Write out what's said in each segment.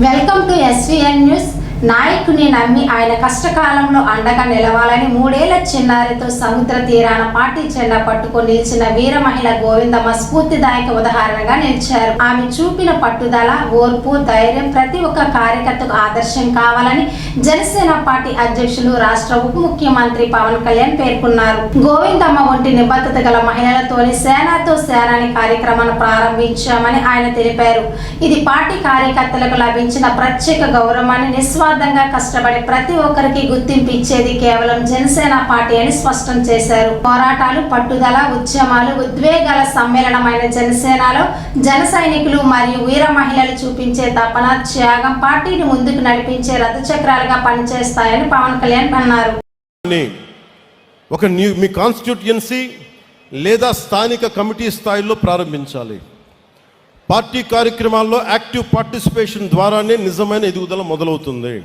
Welcome to SVN news నాయకుని నమ్మి ఆయన కష్టకాలంలో అండగా నిలవాలని మూడేళ్ళ చిన్నారితో సముద్ర తీరాన పార్టీ జెండా పట్టుకొని నిలిచిన వీర మహిళ గోవిందమ్మ స్ఫూర్తిదాయక ఉదాహరణగా నిలిచారు. ఆమె చూపిన పట్టుదల ఓర్పు ధైర్యం ప్రతి ఒక్క కార్యకర్తకు ఆదర్శం కావాలని జనసేన పార్టీ అధ్యక్షులు రాష్ట్ర ఉప ముఖ్యమంత్రి పవన్ కళ్యాణ్ పేర్కొన్నారు. గోవిందమ్మ వంటి నిబద్ధత గల మహిళలతోని సేనాతో సేనాని కార్యక్రమాన్ని ప్రారంభించామని ఆయన తెలిపారు. ఇది పార్టీ కార్యకర్తలకు లభించిన ప్రత్యేక గౌరవాన్ని నిస్వార్థంగా కష్టపడే ప్రతి ఒక్కరికి గుర్తింపు ఇచ్చేది కేవలం జనసేన పార్టీ అని స్పష్టం చేశారు. పోరాటాలు పట్టుదల ఉద్యమాలు ఉద్వేగాల సమ్మేళనమైన జనసేనలో జన సైనికులు మరియు వీర మహిళలు చూపించే తపన త్యాగం పార్టీని ముందుకు నడిపించే రథచక్రాలుగా పనిచేస్తాయని పవన్ కళ్యాణ్ అన్నారు. ఒక న్యూ మీ కాన్స్టిట్యూయన్సీ లేదా స్థానిక కమిటీ స్థాయిలో ప్రారంభించాలి. పార్టీ కార్యక్రమాల్లో యాక్టివ్ పార్టిసిపేషన్ ద్వారానే నిజమైన ఎదుగుదల మొదలవుతుంది.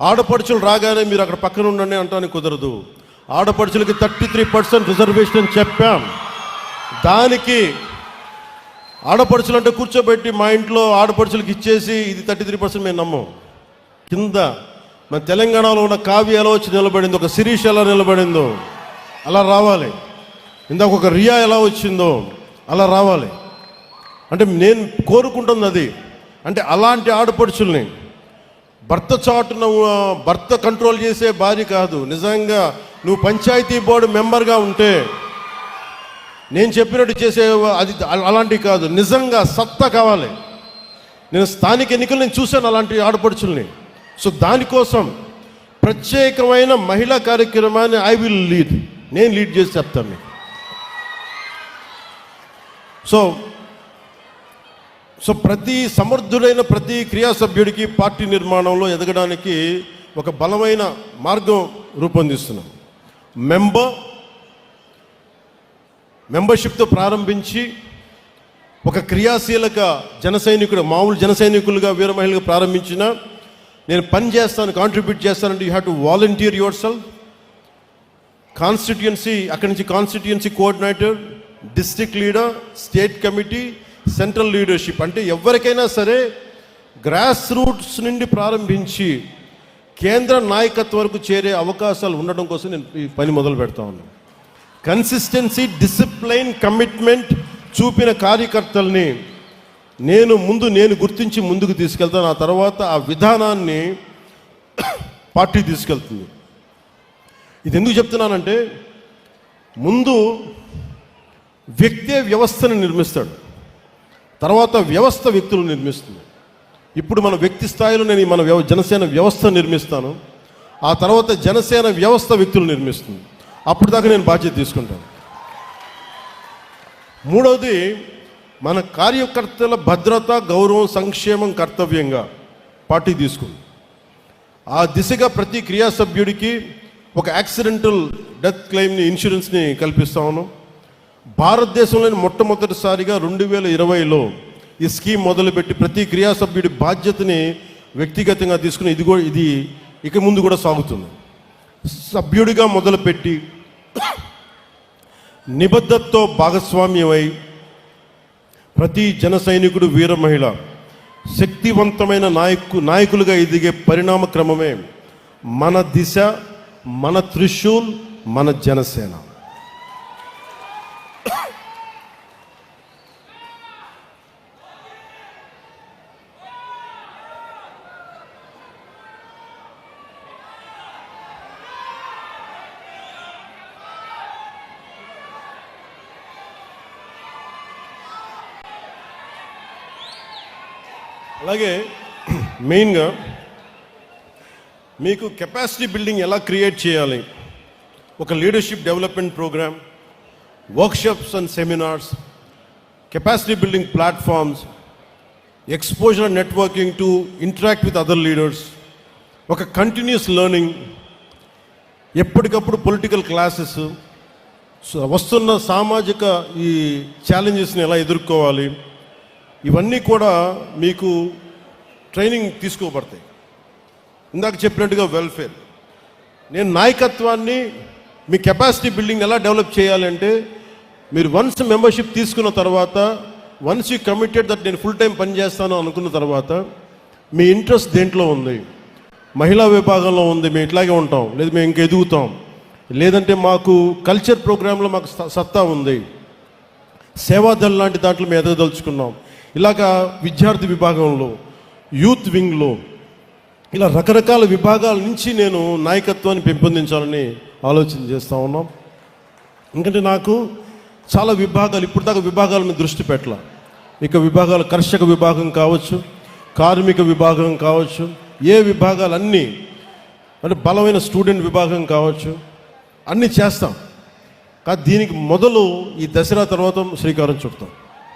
ఆడపడుచులు రాగానే మీరు అక్కడ పక్కన ఉండండి అంటానికి కుదరదు. ఆడపడుచులకి థర్టీ త్రీ పర్సెంట్ రిజర్వేషన్ అని చెప్పాం. దానికి ఆడపడుచులు అంటే కూర్చోబెట్టి మా ఇంట్లో ఆడపడుచులకి ఇచ్చేసి ఇది థర్టీ త్రీ పర్సెంట్ మేము నమ్మం. కింద మన తెలంగాణలో ఉన్న కావ్య ఎలా వచ్చి నిలబడిందో ఒక శిరీష్ ఎలా నిలబడిందో అలా రావాలి. ఇందాక ఒక రియా ఎలా వచ్చిందో అలా రావాలి. అంటే నేను కోరుకుంటుంది అది. అంటే అలాంటి ఆడపడుచుల్ని భర్త చాటున భర్త కంట్రోల్ చేసే భార్య కాదు. నిజంగా నువ్వు పంచాయతీ బోర్డు మెంబర్గా ఉంటే నేను చెప్పినట్టు చేసే అది అలాంటివి కాదు. నిజంగా సత్తా కావాలి. నేను స్థానిక ఎన్నికలు నేను చూశాను అలాంటి ఆడపడుచుల్ని. సో దానికోసం ప్రత్యేకమైన మహిళా కార్యక్రమాన్ని ఐ విల్ లీడ్. నేను లీడ్ చేసి చెప్తాను మీకు. సో సో ప్రతి సమర్థుడైన ప్రతి క్రియా సభ్యుడికి పార్టీ నిర్మాణంలో ఎదగడానికి ఒక బలమైన మార్గం రూపొందిస్తున్నాం. మెంబర్ మెంబర్షిప్తో ప్రారంభించి ఒక క్రియాశీలక జన సైనికుడు మామూలు జన సైనికులుగా వీర మహిళగా ప్రారంభించిన నేను పని చేస్తాను కాంట్రిబ్యూట్ చేస్తానంటే you have to volunteer yourself constituency అక్కడి నుంచి constituency coordinator district leader state committee central leadership అంటే ఎవరికైనా సరే గ్రాస్ రూట్స్ నుండి ప్రారంభించి కేంద్ర నాయకత్వం వరకు చేరే అవకాశాలు ఉండడం కోసం నేను ఈ పని మొదలు పెడతా ఉన్నాను. కన్సిస్టెన్సీ డిసిప్లైన్ కమిట్మెంట్ చూపిన కార్యకర్తల్ని నేను ముందు నేను గుర్తించి ముందుకు తీసుకెళ్తాను ఆ తర్వాత ఆ విధానాన్ని పార్టీ తీసుకెళ్తుంది. ఇది ఎందుకు చెప్తున్నానంటే ముందు వ్యక్తే వ్యవస్థను నిర్మిస్తాడు. తర్వాత వ్యవస్థ వ్యక్తులు నిర్మిస్తుంది. ఇప్పుడు మన వ్యక్తి స్థాయిలో నేను మన వ్యవ జనసేన వ్యవస్థ నిర్మిస్తాను. ఆ తర్వాత జనసేన వ్యవస్థ వ్యక్తులు నిర్మిస్తుంది. అప్పుడు దాకా నేను బాధ్యత తీసుకుంటాను. మూడవది మన కార్యకర్తల భద్రత గౌరవం సంక్షేమం కర్తవ్యంగా పార్టీ తీసుకుంది. ఆ దిశగా ప్రతి క్రియా సభ్యుడికి ఒక యాక్సిడెంటల్ డెత్ క్లెయిమ్ని ఇన్సూరెన్స్ని కల్పిస్తా ఉన్నాం. భారతదేశంలోని మొట్టమొదటిసారిగా రెండు వేల ఇరవైలో ఈ స్కీమ్ మొదలుపెట్టి ప్రతి క్రియా సభ్యుడి బాధ్యతని వ్యక్తిగతంగా తీసుకుని ఇది కూడా ఇది ఇక ముందు కూడా సాగుతుంది. సభ్యుడిగా మొదలుపెట్టి నిబద్ధతతో భాగస్వామ్యమై ప్రతి జన సైనికుడు వీర మహిళ శక్తివంతమైన నాయకు నాయకులుగా ఎదిగే పరిణామ క్రమమే మన దిశ మన త్రిశూల్ మన జనసేన. అలాగే మెయిన్గా మీకు కెపాసిటీ బిల్డింగ్ ఎలా క్రియేట్ చేయాలి? ఒక leadership development programme workshops and seminars capacity building platforms exposure networking to interact with other leaders ఒక కంటిన్యూస్ లెర్నింగ్ ఎప్పటికప్పుడు పొలిటికల్ క్లాసెస్ వస్తున్న సామాజిక ఈ ఛాలెంజెస్ని ఎలా ఎదుర్కోవాలి? ఇవన్నీ కూడా మీకు ట్రైనింగ్ తీసుకోబడతాయి. ఇందాక చెప్పినట్టుగా వెల్ఫేర్. నేను నాయకత్వాన్ని మీ కెపాసిటీ బిల్డింగ్ ఎలా డెవలప్ చేయాలంటే మీరు వన్స్ మెంబర్షిప్ తీసుకున్న తర్వాత వన్స్ యూ కమిటెడ్ దట్ నేను ఫుల్ టైం పనిచేస్తాను అనుకున్న తర్వాత మీ ఇంట్రెస్ట్ దేంట్లో ఉంది? మహిళా విభాగంలో ఉంది మేము ఇట్లాగే ఉంటాం. లేదు మేము ఇంక ఎదుగుతాం. లేదంటే మాకు కల్చర్ ప్రోగ్రాంలో మాకు స- సత్తా ఉంది. సేవాదళ లాంటి దాంట్లో మేము ఎదగదలుచుకున్నాం. ఇలాగా విద్యార్థి విభాగంలో యూత్ వింగ్లో ఇలా రకరకాల విభాగాల నుంచి నేను నాయకత్వాన్ని పెంపొందించాలని ఆలోచన చేస్తూ ఉన్నాం. ఎందుకంటే నాకు చాలా విభాగాలు ఇప్పుడు దాకా విభాగాల మీద దృష్టి పెట్టాల. ఇక విభాగాలు కర్షక విభాగం కావచ్చు కార్మిక విభాగం కావచ్చు ఏ విభాగాలన్నీ అంటే బలమైన స్టూడెంట్ విభాగం కావచ్చు అన్నీ చేస్తాం. కానీ దీనికి మొదలు ఈ దసరా తర్వాత శ్రీకారం చుడతాం.